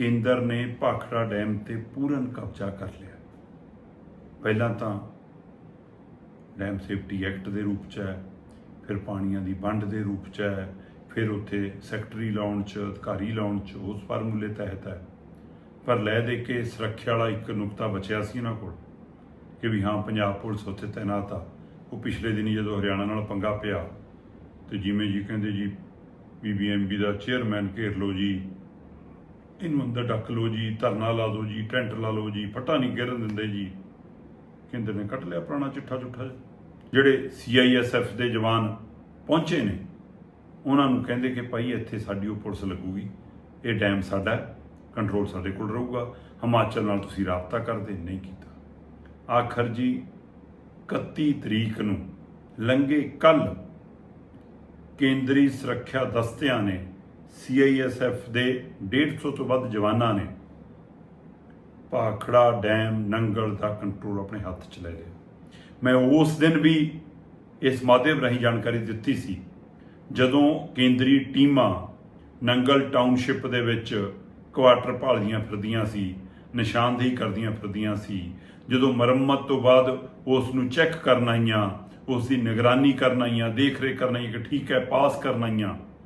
ਕੇਂਦਰ ਨੇ ਭਾਖੜਾ ਡੈਮ ਤੇ ਪੂਰਨ ਕਬਜ਼ਾ ਕਰ ਲਿਆ। ਪਹਿਲਾਂ ਤਾਂ ਡੈਮ ਸੇਫਟੀ ਐਕਟ ਦੇ ਰੂਪ 'ਚ ਹੈ, ਫਿਰ ਪਾਣੀਆਂ ਦੀ ਵੰਡ ਦੇ ਰੂਪ 'ਚ ਹੈ, ਫਿਰ ਉੱਥੇ ਸੈਕਟਰੀ ਲਾਉਣ 'ਚ, ਅਧਿਕਾਰੀ ਲਾਉਣ 'ਚ, ਉਸ ਫਾਰਮੂਲੇ ਤਹਿਤ ਹੈ। ਪਰ ਲੈ ਦੇ ਕੇ ਸੁਰੱਖਿਆ ਵਾਲਾ ਇੱਕ ਨੁਕਤਾ ਬਚਿਆ ਸੀ ਇਹਨਾਂ ਕੋਲ, ਕਿ ਵੀ ਹਾਂ, ਪੰਜਾਬ ਪੁਲਿਸ ਉੱਥੇ ਤੈਨਾਤ ਆ। ਉਹ ਪਿਛਲੇ ਦਿਨੀ ਜਦੋਂ ਹਰਿਆਣਾ ਨਾਲ ਪੰਗਾ ਪਿਆ, ਤੇ ਜਿਵੇਂ ਜੀ ਕਹਿੰਦੇ ਜੀ ਬੀਬੀਐਮਬੀ ਦਾ ਚੇਅਰਮੈਨ ਘੇਰ ਲਓ ਜੀ ਇਹਨੂੰ ਅੰਦਰ ਡੱਕ ਲਓ ਜੀ, ਧਰਨਾ ਲਾ ਦਿਓ ਜੀ, ਟੈਂਟ ਲਾ ਲਓ ਜੀ ਫਟਾ ਨਹੀਂ ਗਿਰਨ ਦਿੰਦੇ ਜੀ। ਕੇਂਦਰ ਨੇ ਕੱਢ ਲਿਆ ਪੁਰਾਣਾ ਚਿੱਠਾ ਚੁੱਠਾ ਜਿਹਾ। ਜਿਹੜੇ ਸੀਆਈਐਸਐਫ ਦੇ ਜਵਾਨ ਪਹੁੰਚੇ ਨੇ, ਉਹਨਾਂ ਨੂੰ ਕਹਿੰਦੇ ਕਿ ਭਾਈ ਇੱਥੇ ਸਾਡੀ ਉਹ ਪੁਲਿਸ ਲੱਗੂਗੀ। ਇਹ ਡੈਮ ਸਾਡਾ ਕੰਟਰੋਲ ਸਾਡੇ ਕੋਲ ਰਹੂਗਾ। ਹਿਮਾਚਲ ਨਾਲ ਤੁਸੀਂ ਰਾਬਤਾ ਕਰਦੇ, ਨਹੀਂ ਕੀਤਾ। ਆਖਰ ਜੀ 31 ਤਰੀਕ ਨੂੰ ਲੰਘੇ ਕੱਲ ਕੇਂਦਰੀ ਸੁਰੱਖਿਆ ਦਸਤਿਆਂ ਨੇ ਸੀਆਈਐਸਐਫ ਦੇ 150 ਤੋਂ ਵੱਧ ਜਵਾਨਾਂ ਨੇ ਭਾਖੜਾ ਡੈਮ ਨੰਗਲ ਦਾ ਕੰਟਰੋਲ ਆਪਣੇ ਹੱਥ 'ਚ ਲੈ ਲਿਆ। ਮੈਂ ਉਸ ਦਿਨ ਵੀ ਇਸ ਮਾਧਿਅਮ ਰਾਹੀਂ ਜਾਣਕਾਰੀ ਦਿੱਤੀ ਸੀ, ਜਦੋਂ ਕੇਂਦਰੀ ਟੀਮਾਂ ਨੰਗਲ ਟਾਊਨਸ਼ਿਪ ਦੇ ਵਿੱਚ ਕੁਆਟਰ ਭਾਲਦੀਆਂ ਫਿਰਦੀਆਂ ਸੀ, ਨਿਸ਼ਾਨਦੇਹੀ ਕਰਦੀਆਂ ਫਿਰਦੀਆਂ ਸੀ, ਜਦੋਂ ਮੁਰੰਮਤ ਤੋਂ ਬਾਅਦ ਉਸ ਨੂੰ ਚੈੱਕ ਕਰਨ ਆਈਆਂ, ਉਸ ਦੀ ਨਿਗਰਾਨੀ ਕਰਨ ਆਈਆਂ ਦੇਖ ਰੇਖ ਕਰਨ ਆਈਆਂ ਕਿ ਠੀਕ ਹੈ, ਪਾਸ ਕਰਨ ਆਈਆਂ